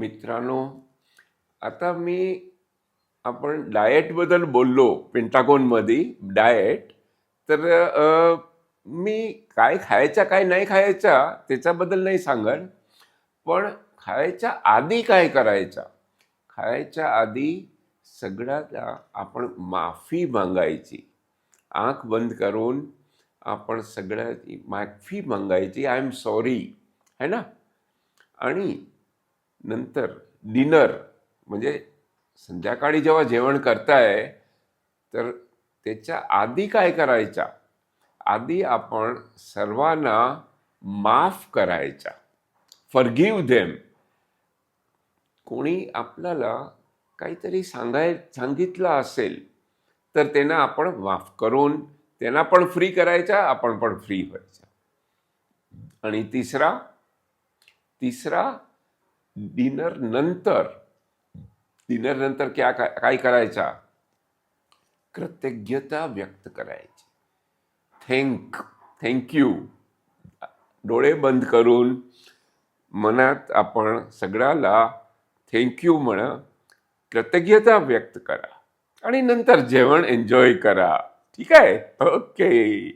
मित्रांनो आता मी आपण डाएटबद्दल बोललो पेंटागोनमध्ये डाएट तर मी काय खायचा काय नाही खायचा त्याच्याबद्दल नाही सांगत. पण खायच्या आधी काय करायचा? खायच्या आधी सगळ्याला आपण माफी मागायची. आंख बंद करून आपण सगळ्याची माफी मागायची. आय एम सॉरी है ना? आणि नंतर डिनर म्हणजे संध्याकाळी जेव्हा जेवण करताय तर त्याच्या आधी काय करायचा आधी आपण सर्वांना माफ करायचा फॉरगिव्ह देम कोणी आपल्याला काहीतरी सांगाय सांगितलं असेल तर त्यांना आपण माफ करून त्यांना पण फ्री करायचा आपण पण फ्री व्हायचा आणि तिसरा तिसरा डिनर नंतर डिनर नंतर क्या काय करायचा? कृतज्ञता व्यक्त करायची. थँक थँक्यू डोळे बंद करून मनात आपण सगळ्याला थँक्यू म्हणा कृतज्ञता व्यक्त करा. आणि नंतर जेवण एन्जॉय करा. ठीक आहे ओके